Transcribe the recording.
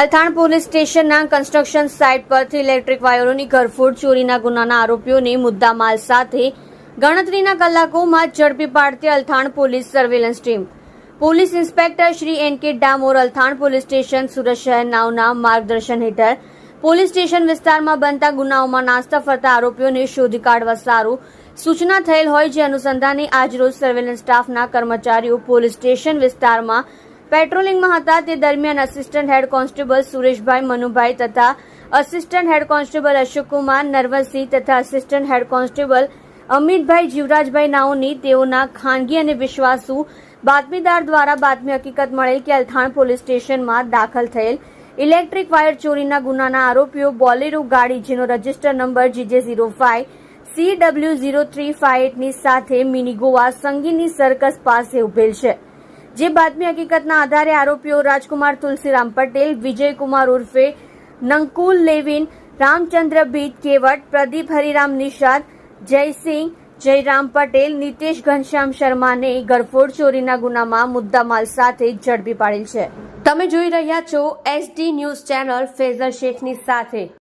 Althan police સ્ટેશનના construction site પરથી electric વાયરોની ઘરફોડ, ચોરીના ગુનાના આરોપીઓને મુદ્દામાલ સાથે ગણતરીના કલાકોમાં ઝડપી પાડતી Althan police surveillance team. Police inspector Shri N K Damor Althan police station Surat શહેર નાવના માર્ગદર્શન હેઠળ પોલીસ સ્ટેશન વિસ્તારમાં બનતા ગુનાઓમાં નાસ્તા ફરતા આરોપીઓને શોધી કાઢવા સારું સૂચના થયેલ હોય જે અનુસંધાને આજરોજ સર્વેલન્સ સ્ટાફના કર્મચારીઓ પોલીસ સ્ટેશન વિસ્તારમાં પેટ્રોલિંગમાં હતા. તે દરમિયાન assistant head constable Sureshbhai Manubhai તથા assistant head constable Ashokkumar Narvarsinh તથા assistant head constable Amitbhai Jivrajbhai નાઓની તેઓના ખાનગી અને વિશ્વાસુ બાતમીદાર દ્વારા બાતમી હકીકત મળેલ કે અલથાણ પોલીસ સ્ટેશનમાં દાખલ થયેલ ઇલેક્ટ્રિક વાયર ચોરીના ગુનાના આરોપીઓ બોલેરો ગાડી જેનો register number GJ zero five C W zero three five એટની સાથે મિની ગોવા સંગીની સર્કસ પાસે ઉભેલ છે. જે બાતમી હકીકતના આધારે આરોપીઓ રાજકુમાર તુલસીરામ પટેલ, વિજયકુમાર ઉર્ફે નંકુલ લેવિન, રામચંદ્ર ભીત કેવટ, પ્રદીપ હરિરામ નિષાદ, જયસિંહ, જયરામ પટેલ, નિતેશ ઘનશ્યામ શર્માને ગરફોડ ચોરીના ગુનામાં મુદ્દામાલ સાથે ઝડપી પાડેલ છે. તમે જોઈ રહ્યા છો એસડી ન્યૂઝ ચેનલ ફેઝર શેખની સાથે.